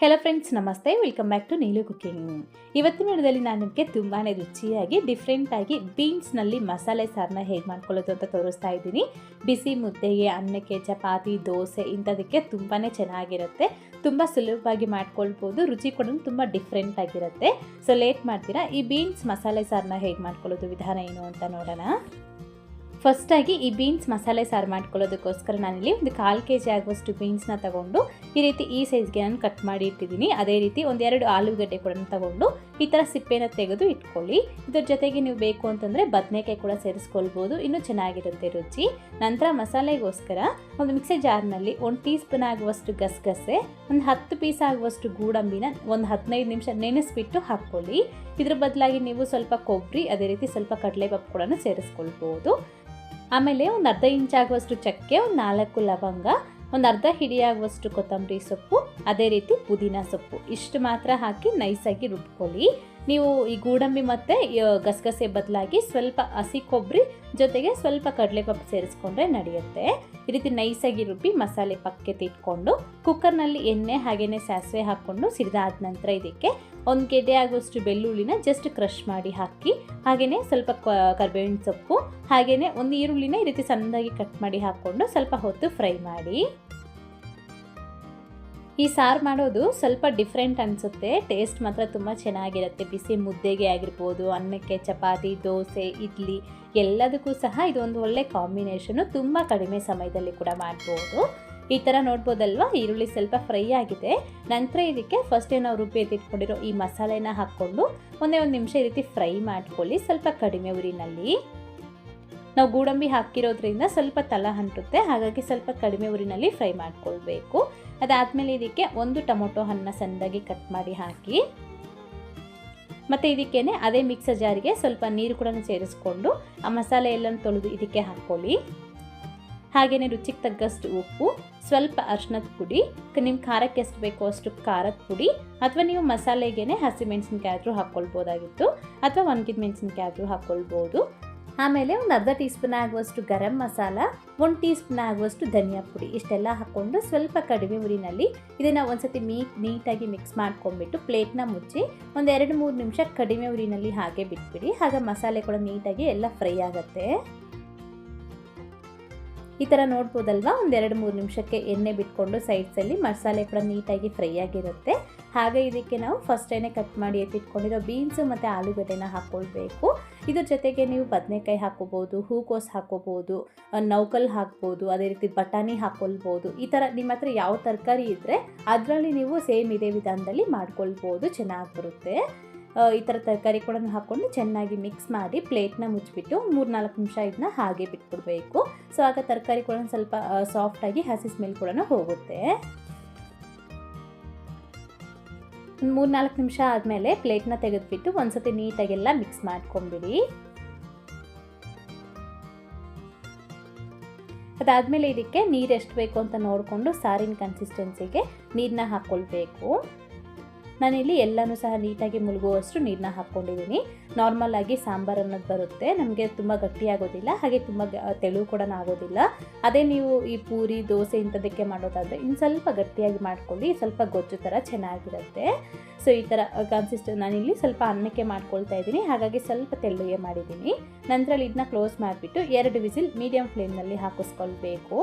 Hello friends ನಮಸ್ತೆ. Welcome back to Neelu cooking ಇವತ್ತಿನ ವಿಡಿಯೋದಲ್ಲಿ ನಾನು ನಿಮಗೆ ತುಂಬಾ ರುಚಿಯಾಗಿ ಡಿಫ್ರೆಂಟಾಗಿ ಬೀನ್ಸ್ನಲ್ಲಿ ಮಸಾಲೆ ಸಾರನ್ನ ಹೇಗೆ ಮಾಡ್ಕೊಳ್ಳೋದು ಅಂತ ತೋರಿಸ್ತಾ ಇದ್ದೀನಿ. ಬಿಸಿ ಮುದ್ದೆಗೆ ಅನ್ನಕ್ಕೆ ಚಪಾತಿ ದೋಸೆ ಇಂಥದಕ್ಕೆ ತುಂಬಾ ಚೆನ್ನಾಗಿರುತ್ತೆ. ತುಂಬ ಸುಲಭವಾಗಿ ಮಾಡ್ಕೊಳ್ಬೋದು. ರುಚಿ ಕೂಡ ತುಂಬ ಡಿಫ್ರೆಂಟಾಗಿರುತ್ತೆ ಸೊ ಲೇಟ್ ಮಾಡ್ತೀರಾ? ಈ ಬೀನ್ಸ್ ಮಸಾಲೆ ಸಾರನ್ನ ಹೇಗೆ ಮಾಡ್ಕೊಳ್ಳೋದು? ವಿಧಾನ ಏನು ಅಂತ ನೋಡೋಣ. ಫಸ್ಟಾಗಿ ಈ ಬೀನ್ಸ್ ಮಸಾಲೆ ಸಾರು ಮಾಡ್ಕೊಳ್ಳೋದಕ್ಕೋಸ್ಕರ ನಾನಿಲ್ಲಿ ಒಂದು ಕಾಲು ಕೆ ಜಿ ಆಗುವಷ್ಟು ಬೀನ್ಸ್ನ ತಗೊಂಡು ಈ ರೀತಿ ಈ ಸೈಜ್ಗೆ ನಾನು ಕಟ್ ಮಾಡಿ ಇಟ್ಟಿದ್ದೀನಿ. ಅದೇ ರೀತಿ ಒಂದೆರಡು ಆಲೂಗಡ್ಡೆ ಕೂಡ ತಗೊಂಡು ಈ ಥರ ಸಿಪ್ಪೆನ ತೆಗೆದು ಇಟ್ಕೊಳ್ಳಿ. ಇದ್ರ ಜೊತೆಗೆ ನೀವು ಬೇಕು ಅಂತಂದರೆ ಬದನೆಕಾಯಿ ಕೂಡ ಸೇರಿಸ್ಕೊಳ್ಬೋದು. ಇನ್ನೂ ಚೆನ್ನಾಗಿರುತ್ತೆ ರುಚಿ. ನಂತರ ಮಸಾಲೆಗೋಸ್ಕರ ಒಂದು ಮಿಕ್ಸಿ ಜಾರ್ನಲ್ಲಿ ಒಂದು ಟೀ ಸ್ಪೂನ್ ಆಗುವಷ್ಟು ಗಸಗಸೆ, ಒಂದು ಹತ್ತು ಪೀಸ್ ಆಗುವಷ್ಟು ಗೂಡಂಬಿನ ಒಂದು ಹದಿನೈದು ನಿಮಿಷ ನೆನೆಸಿಬಿಟ್ಟು ಹಾಕ್ಕೊಳ್ಳಿ. ಇದ್ರ ಬದಲಾಗಿ ನೀವು ಸ್ವಲ್ಪ ಕೊಬ್ಬರಿ, ಅದೇ ರೀತಿ ಸ್ವಲ್ಪ ಕಡಲೆಪಪ್ಪು ಕೂಡ ಸೇರಿಸ್ಕೊಳ್ಬೋದು. ಆಮೇಲೆ ಒಂದು ಅರ್ಧ ಇಂಚ್ ಆಗುವಷ್ಟು ಚಕ್ಕೆ, ಒಂದು ನಾಲ್ಕು ಲವಂಗ, ಒಂದು ಅರ್ಧ ಹಿಡಿಯಾಗುವಷ್ಟು ಕೊತ್ತಂಬರಿ ಸೊಪ್ಪು, ಅದೇ ರೀತಿ ಪುದೀನ ಸೊಪ್ಪು. ಇಷ್ಟು ಮಾತ್ರ ಹಾಕಿ ನೈಸಾಗಿ ರುಬ್ಕೊಳ್ಳಿ. ನೀವು ಈ ಗೋಡಂಬಿ ಮತ್ತು ಗಸಗಸೆ ಬದಲಾಗಿ ಸ್ವಲ್ಪ ಹಸಿ ಕೊಬ್ಬರಿ ಜೊತೆಗೆ ಸ್ವಲ್ಪ ಕಡಲೆಪಪ್ಪು ಸೇರಿಸ್ಕೊಂಡ್ರೆ ನಡೆಯುತ್ತೆ. ಈ ರೀತಿ ನೈಸಾಗಿ ರುಬ್ಬಿ ಮಸಾಲೆ ಪಕ್ಕಕ್ಕೆ ಇಟ್ಕೊಂಡು, ಕುಕ್ಕರ್ನಲ್ಲಿ ಎಣ್ಣೆ ಹಾಗೆಯೇ ಸಾಸಿವೆ ಹಾಕ್ಕೊಂಡು ಸಿರಿದಾದ ನಂತರ ಇದಕ್ಕೆ ಒಂದು ಗೆಡ್ಡೆ ಆಗುವಷ್ಟು ಬೆಳ್ಳುಳ್ಳಿನ ಜಸ್ಟ್ ಕ್ರಷ್ ಮಾಡಿ ಹಾಕಿ ಹಾಗೆಯೇ ಸ್ವಲ್ಪ ಕರ್ಬೇವಿನ ಸೊಪ್ಪು ಹಾಗೆಯೇ ಒಂದು ಈರುಳ್ಳಿನ ಈ ರೀತಿ ಸಣ್ಣದಾಗಿ ಕಟ್ ಮಾಡಿ ಹಾಕ್ಕೊಂಡು ಸ್ವಲ್ಪ ಹೊತ್ತು ಫ್ರೈ ಮಾಡಿ. ಈ ಸಾರು ಮಾಡೋದು ಸ್ವಲ್ಪ ಡಿಫ್ರೆಂಟ್ ಅನಿಸುತ್ತೆ. ಟೇಸ್ಟ್ ಮಾತ್ರ ತುಂಬ ಚೆನ್ನಾಗಿರುತ್ತೆ. ಬಿಸಿ ಮುದ್ದೆಗೆ ಆಗಿರ್ಬೋದು, ಅನ್ನಕ್ಕೆ ಚಪಾತಿ, ದೋಸೆ, ಇಡ್ಲಿ ಎಲ್ಲದಕ್ಕೂ ಸಹ ಇದೊಂದು ಒಳ್ಳೆ ಕಾಂಬಿನೇಷನು ತುಂಬ ಕಡಿಮೆ ಸಮಯದಲ್ಲಿ ಕೂಡ ಮಾಡ್ಬೋದು. ಈ ಥರ ನೋಡ್ಬೋದಲ್ವಾ? ಈರುಳ್ಳಿ ಸ್ವಲ್ಪ ಫ್ರೈ ಆಗಿದೆ. ನಂತರ ಇದಕ್ಕೆ ಫಸ್ಟ್ ನಾವು ರುಬ್ಬಿ ಎತ್ತಿಟ್ಕೊಂಡಿರೋ ಈ ಮಸಾಲೆನ ಹಾಕ್ಕೊಂಡು ಒಂದೇ ಒಂದು ನಿಮಿಷ ಈ ರೀತಿ ಫ್ರೈ ಮಾಡ್ಕೊಳ್ಳಿ. ಸ್ವಲ್ಪ ಕಡಿಮೆ ಉರಿನಲ್ಲಿ. ನಾವು ಗೋಡಂಬಿ ಹಾಕಿರೋದ್ರಿಂದ ಸ್ವಲ್ಪ ತಲ ಹಂಟುತ್ತೆ, ಹಾಗಾಗಿ ಸ್ವಲ್ಪ ಕಡಿಮೆ ಊರಿನಲ್ಲಿ ಫ್ರೈ ಮಾಡ್ಕೊಳ್ಬೇಕು. ಅದಾದಮೇಲೆ ಇದಕ್ಕೆ ಒಂದು ಟೊಮೊಟೊ ಹಣ್ಣು ಸಣ್ಣದಾಗಿ ಕಟ್ ಮಾಡಿ ಹಾಕಿ, ಮತ್ತು ಇದಕ್ಕೇನೆ ಅದೇ ಮಿಕ್ಸರ್ ಜಾರಿಗೆ ಸ್ವಲ್ಪ ನೀರು ಕೂಡ ಸೇರಿಸ್ಕೊಂಡು ಆ ಮಸಾಲೆ ಎಲ್ಲ ತೊಳೆದು ಇದಕ್ಕೆ ಹಾಕ್ಕೊಳ್ಳಿ ಹಾಗೆಯೇ ರುಚಿಗೆ ತಗ್ಗಷ್ಟು ಉಪ್ಪು, ಸ್ವಲ್ಪ ಅರ್ಶಿನದ ಪುಡಿ ನಿಮ್ಮ ಖಾರಕ್ಕೆ ಎಷ್ಟು ಬೇಕೋ ಅಷ್ಟು ಖಾರದ ಪುಡಿ, ಅಥವಾ ನೀವು ಮಸಾಲೆಗೇನೆ ಹಸಿಮೆಣಸಿನ್ಕಾಯಿ ಆದರೂ ಹಾಕ್ಕೊಳ್ಬೋದಾಗಿತ್ತು, ಅಥವಾ ಒಣಗಿದ ಮೆಣಸಿನ್ಕಾಯಿ ಆದರೂ ಹಾಕ್ಕೊಳ್ಬೋದು. ಆಮೇಲೆ ಒಂದು ಅರ್ಧ ಟೀ ಸ್ಪೂನ್ ಆಗುವಷ್ಟು ಗರಂ ಮಸಾಲ, ಒಂದು ಟೀ ಸ್ಪೂನ್ ಆಗುವಷ್ಟು ಧನಿಯಾ ಪುಡಿ ಇಷ್ಟೆಲ್ಲ ಹಾಕ್ಕೊಂಡು ಸ್ವಲ್ಪ ಕಡಿಮೆ ಉರಿನಲ್ಲಿ ಇದನ್ನು ಒಂದ್ಸತಿ ಮೀ ನೀಟಾಗಿ ಮಿಕ್ಸ್ ಮಾಡ್ಕೊಂಡ್ಬಿಟ್ಟು ಪ್ಲೇಟ್ನ ಮುಚ್ಚಿ ಒಂದು ಎರಡು ಮೂರು ನಿಮಿಷ ಕಡಿಮೆ ಉರಿನಲ್ಲಿ ಹಾಗೆ ಬಿಟ್ಬಿಡಿ. ಆಗ ಮಸಾಲೆ ಕೂಡ ನೀಟಾಗಿ ಎಲ್ಲ ಫ್ರೈ ಆಗುತ್ತೆ. ಈ ಥರ ನೋಡ್ಬೋದಲ್ವಾ? ಒಂದೆರಡು ಮೂರು ನಿಮಿಷಕ್ಕೆ ಎಣ್ಣೆ ಬಿಟ್ಕೊಂಡು ಸೈಡ್ಸಲ್ಲಿ ಮಸಾಲೆ ಕೂಡ ನೀಟಾಗಿ ಫ್ರೈ ಆಗಿರುತ್ತೆ. ಹಾಗೆ ಇದಕ್ಕೆ ನಾವು ಫಸ್ಟೇನೆ ಕಟ್ ಮಾಡಿ ಎತ್ತಿಟ್ಕೊಂಡಿರೋ ಬೀನ್ಸು ಮತ್ತು ಆಲೂಗಡ್ಡೆನ ಹಾಕ್ಕೊಳ್ಬೇಕು ಇದ್ರ ಜೊತೆಗೆ ನೀವು ಬದನೆಕಾಯಿ ಹಾಕೋಬೋದು, ಹೂಕೋಸು ಹಾಕೋಬೋದು ನೌಕಲ್ ಹಾಕ್ಬೋದು, ಅದೇ ರೀತಿ ಬಟಾಣಿ ಹಾಕ್ಕೊಳ್ಬೋದು ಈ ಥರ ನಿಮ್ಮ ಹತ್ರ ಯಾವ ತರಕಾರಿ ಇದ್ದರೆ ಅದರಲ್ಲಿ ನೀವು ಸೇಮ್ ಇದೇ ವಿಧಾನದಲ್ಲಿ ಮಾಡ್ಕೊಳ್ಬೋದು, ಚೆನ್ನಾಗಿ ಬರುತ್ತೆ. ಈ ಥರ ತರಕಾರಿ ಕೂಡ ಹಾಕ್ಕೊಂಡು ಚೆನ್ನಾಗಿ ಮಿಕ್ಸ್ ಮಾಡಿ ಪ್ಲೇಟ್ನ ಮುಚ್ಚಿಬಿಟ್ಟು ಮೂರು ನಾಲ್ಕು ನಿಮಿಷ ಇದನ್ನ ಹಾಗೆ ಬಿಟ್ಬಿಡ್ಬೇಕು. ಸೊ ಆಗ ತರಕಾರಿ ಕೂಡ ಸ್ವಲ್ಪ ಸಾಫ್ಟಾಗಿ ಹಸಿ ಸ್ಮೆಲ್ ಕೂಡ ಹೋಗುತ್ತೆ. ಮೂರು ನಾಲ್ಕು ನಿಮಿಷ ಆದಮೇಲೆ ಪ್ಲೇಟ್ನ ತೆಗೆದುಬಿಟ್ಟು ಒಂದ್ಸತಿ ನೀಟಾಗೆಲ್ಲ ಮಿಕ್ಸ್ ಮಾಡ್ಕೊಂಬಿಡಿ. ಅದಾದಮೇಲೆ ಇದಕ್ಕೆ ನೀರು ಎಷ್ಟು ಬೇಕು ಅಂತ ನೋಡಿಕೊಂಡು ಸಾರಿನ ಕನ್ಸಿಸ್ಟೆನ್ಸಿಗೆ ನೀರನ್ನ ಹಾಕ್ಕೊಳ್ಬೇಕು. ನಾನಿಲ್ಲಿ ಎಲ್ಲನೂ ಸಹ ನೀಟಾಗಿ ಮುಳುಗುವಷ್ಟು ನೀರನ್ನ ಹಾಕ್ಕೊಂಡಿದ್ದೀನಿ. ನಾರ್ಮಲ್ ಆಗಿ ಸಾಂಬಾರು ಅನ್ನೋದು ಬರುತ್ತೆ. ನಮಗೆ ತುಂಬ ಗಟ್ಟಿಯಾಗೋದಿಲ್ಲ, ಹಾಗೆ ತುಂಬ ತೆಳು ಕೂಡ ಆಗೋದಿಲ್ಲ. ಅದೇ ನೀವು ಈ ಪೂರಿ, ದೋಸೆ ಇಂಥದಕ್ಕೆ ಮಾಡೋದಾದರೆ ಇನ್ನು ಸ್ವಲ್ಪ ಗಟ್ಟಿಯಾಗಿ ಮಾಡ್ಕೊಳ್ಳಿ, ಸ್ವಲ್ಪ ಗೊಜ್ಜು ಥರ ಚೆನ್ನಾಗಿರುತ್ತೆ. ಸೊ ಈ ಥರ ಕನ್ಸಿಸ್ಟ್ ನಾನಿಲ್ಲಿ ಸ್ವಲ್ಪ ಅನ್ನಕ್ಕೆ ಮಾಡ್ಕೊಳ್ತಾ ಇದ್ದೀನಿ. ಹಾಗಾಗಿ ಸ್ವಲ್ಪ ತೆಳ್ಳಗೆ ಮಾಡಿದ್ದೀನಿ. ನಂತರ ಇದನ್ನ ಕ್ಲೋಸ್ ಮಾಡಿಬಿಟ್ಟು ಎರಡು ವಿಸಿಲ್ ಮೀಡಿಯಂ ಫ್ಲೇಮ್ನಲ್ಲಿ ಹಾಕಿಸ್ಕೊಳ್ಬೇಕು.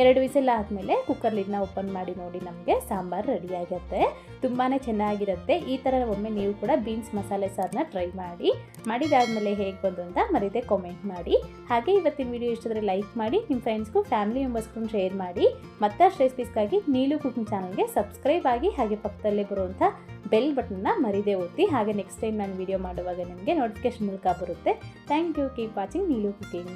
ಎರಡು ವಿಸಿಲ್ ಆದಮೇಲೆ ಕುಕ್ಕರ್ ಲಿಡ್ನ ಓಪನ್ ಮಾಡಿ ನೋಡಿ ನಮಗೆ ಸಾಂಬಾರು ರೆಡಿಯಾಗುತ್ತೆ ತುಂಬಾ ಚೆನ್ನಾಗಿರುತ್ತೆ. ಈ ಥರ ಒಮ್ಮೆ ನೀವು ಕೂಡ ಬೀನ್ಸ್ ಮಸಾಲೆ ಸಾರನ್ನ ಟ್ರೈ ಮಾಡಿ. ಮಾಡಿದಾದಮೇಲೆ ಹೇಗೆ ಬಂದು ಅಂತ ಮರೀದೆ ಕಾಮೆಂಟ್ ಮಾಡಿ. ಹಾಗೆ ಇವತ್ತಿನ ವಿಡಿಯೋ ಇಷ್ಟಾದರೆ ಲೈಕ್ ಮಾಡಿ ನಿಮ್ಮ ಫ್ರೆಂಡ್ಸ್ಗೂ ಫ್ಯಾಮಿಲಿ ಮೆಂಬರ್ಸ್ಗೂ ಶೇರ್ ಮಾಡಿ. ಮತ್ತಷ್ಟು ರೆಸಿಪೀಸ್ಗಾಗಿ ನೀಲು ಕುಕಿಂಗ್ ಚಾನಲ್ಗೆ ಸಬ್ಸ್ಕ್ರೈಬ್ ಆಗಿ ಹಾಗೆ ಪಕ್ಕದಲ್ಲೇ ಬರುವಂಥ ಬೆಲ್ ಬಟನ್ನ ಮರೀದೇ ಒತ್ತಿ ಹಾಗೆ ನೆಕ್ಸ್ಟ್ ಟೈಮ್ ನಾನು ವಿಡಿಯೋ ಮಾಡುವಾಗ ನಿಮಗೆ ನೋಟಿಫಿಕೇಶನ್ ಮೂಲಕ ಬರುತ್ತೆ. Thank you keep watching Neelu cooking